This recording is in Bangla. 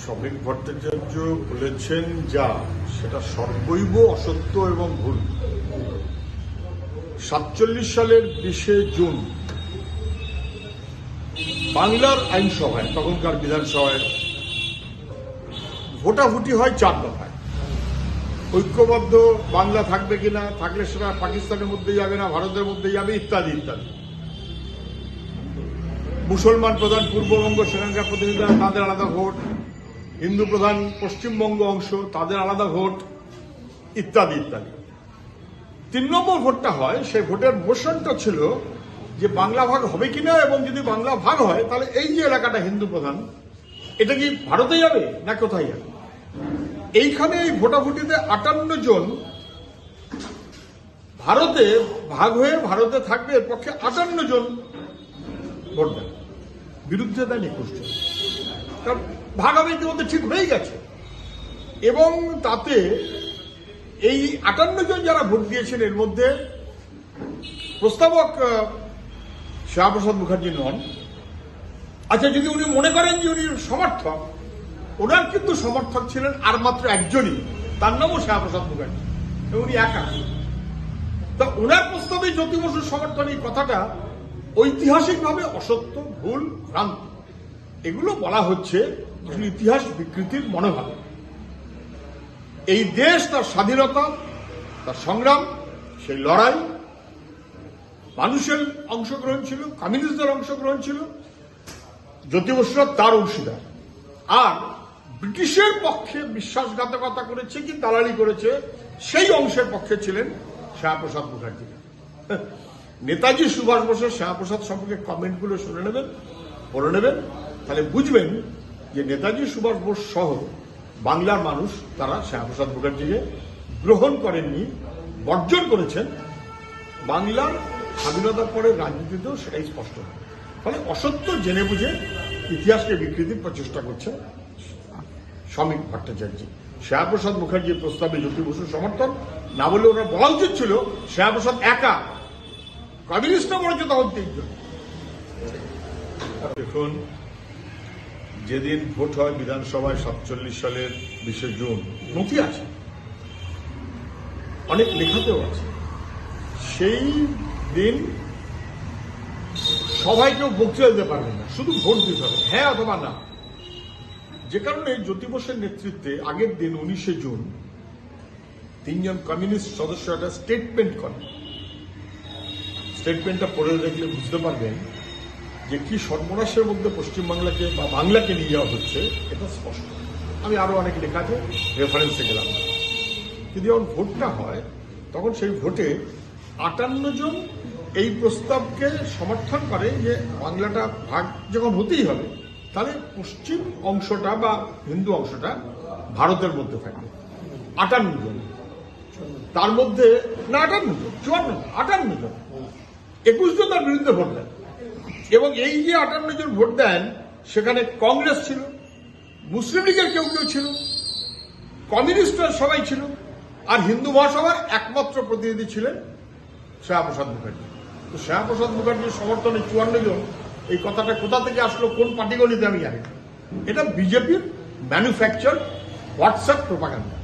শ্রমিক ভট্টাচার্য বলেছেন, যা, সেটা সর্বৈব অসত্য এবং ভুল। সাতচল্লিশ সালের বিশে জুন বাংলার আইনসভায়, তখনকার বিধানসভায় ভোটাভুটি হয় চার দফায়। ঐক্যবদ্ধ বাংলা থাকবে কিনা, থাকলে সেটা পাকিস্তানের মধ্যে যাবে না, ভারতের মধ্যে যাবে, ইত্যাদি ইত্যাদি। মুসলমান প্রধান পূর্ববঙ্গ, সেখানকার প্রতিনিধিরা তাদের আলাদা ভোট, হিন্দু প্রধান পশ্চিমবঙ্গ অংশ, তাদের আলাদা ভোট, ইত্যাদি ইত্যাদি। তিন নম্বর ভোটটা হয়, সেই ভোটের মোশনটা ছিল যে বাংলা ভাগ হবে কিনা এবং যদি বাংলা ভাগ হয়, তাহলে এই যে এলাকাটা হিন্দু প্রধান, এটা কি ভারতে যাবে না কোথায় যাবে? এইখানে এই ভোটাভুটিতে আটান্ন জন ভারতে, ভাগ হয়ে ভারতে থাকবে পক্ষে আটান্ন জন ভোট দেন বিরুদ্ধে দেন একুশ কারণ ভাগ হবে ইতিমধ্যে ঠিক হয়ে গেছে। এবং তাতে এই আটান্ন জন যারা ভোট দিয়েছেন, এর মধ্যে প্রস্তাবক শ্যামাপ্রসাদ মুখার্জি নন। আচ্ছা যদি উনি মনে করেন যে উনি সমর্থক, ওনার কিন্তু সমর্থক ছিলেন আর মাত্র একজনই। তার নামও শ্যামাপ্রসাদ মুখার্জি। উনি একা। তা ওনার প্রস্তাবে জ্যোতি বসুর সমর্থন এই কথাটা ঐতিহাসিকভাবে অসত্য, ভুল, ভ্রান্ত। এগুলো বলা হচ্ছে ইতিহাস বিকৃতির মনোভাব। এই দেশ তার স্বাধীনতা, তার সংগ্রাম, সেই লড়াই মানুষের অংশগ্রহণ ছিল, কমিউনিস্টদের অংশগ্রহণ ছিল জ্যোতি বসুরা তার অংশীদার। আর ব্রিটিশের পক্ষে বিশ্বাসঘাতকতা করেছে কি, দালালি করেছে, সেই অংশের পক্ষে ছিলেন শ্যামাপ্রসাদ মুখার্জি। নেতাজি সুভাষ বোসের শ্যামাপ্রসাদ সম্পর্কে কমেন্টগুলো শুনে নেবেন, পড়ে নেবেন। তাহলে বুঝবেন যে নেতাজি সুভাষ বোস সহ বাংলার মানুষ তারা শ্যামাপ্রসাদ মুখার্জিকে গ্রহণ করেননি, বর্জন করেছেন। বাংলার স্বাধীনতার পরে রাজনীতিতেও সেটাই স্পষ্ট। হয় ফলে অসত্য জেনে বুঝে ইতিহাসকে বিকৃতির প্রচেষ্টা করছে শ্রমিক ভট্টাচার্য। শ্যামাপ্রসাদ মুখার্জির প্রস্তাবে জ্যোতি বসুর সমর্থন, না বলে ওনার বলা উচিত ছিল, শ্যামাপ্রসাদ একা কমিউনিস্টরা বলেছে তখন তিনজন। দেখুন, যেদিন ভোট হয় বিধানসভায় সাতচল্লিশ সালের বিশে জুন, নথি আছে। অনেক লেখাতেও আছে। সেই দিন সবাই কেউ বক্তৃতা দিতে পারবে না, শুধু ভোট দিতে হবে হ্যাঁ অথবা না। যে কারণে জ্যোতি বোসের নেতৃত্বে আগের দিন উনিশে জুন তিনজন কমিউনিস্ট সদস্য একটা স্টেটমেন্ট করেন। স্টেটমেন্টটা পড়ে দেখলে বুঝতে পারবেন যে কি সর্বনাশের মধ্যে পশ্চিমবাংলাকে বা বাংলাকে নিয়ে যাওয়া হচ্ছে, এটা স্পষ্ট। আমি আরও অনেক লেখাতে রেফারেন্সে গেলাম। কিন্তু যখন ভোটটা হয়, তখন সেই ভোটে আটান্ন জন এই প্রস্তাবকে সমর্থন করে যে বাংলাটা ভাগ যখন হতেই হবে, তাহলে পশ্চিম অংশটা বা হিন্দু অংশটা ভারতের মধ্যে থাকবে। আটান্ন জন। তার মধ্যে না, আটান্ন জন, চুয়ান্ন আটান্ন জন। একুশ জন তার বিরুদ্ধে ভোট দেন। এবং এই যে আটান্ন জন ভোট দেন, সেখানে কংগ্রেস ছিল, মুসলিম লীগের কেউ কেউ ছিল, কমিউনিস্টরা সবাই ছিল, আর হিন্দু মহাসভার একমাত্র প্রতিনিধি ছিলেন শ্যামাপ্রসাদ মুখার্জি। তো শ্যামাপ্রসাদ মুখার্জির সমর্থনে চুয়ান্ন জন, এই কথাটা কোথা থেকে আসলো, কোন পাটিগণিতে আমি জানি এটা বিজেপির ম্যানুফ্যাকচার হোয়াটসঅ্যাপ প্রোপাগান্ডা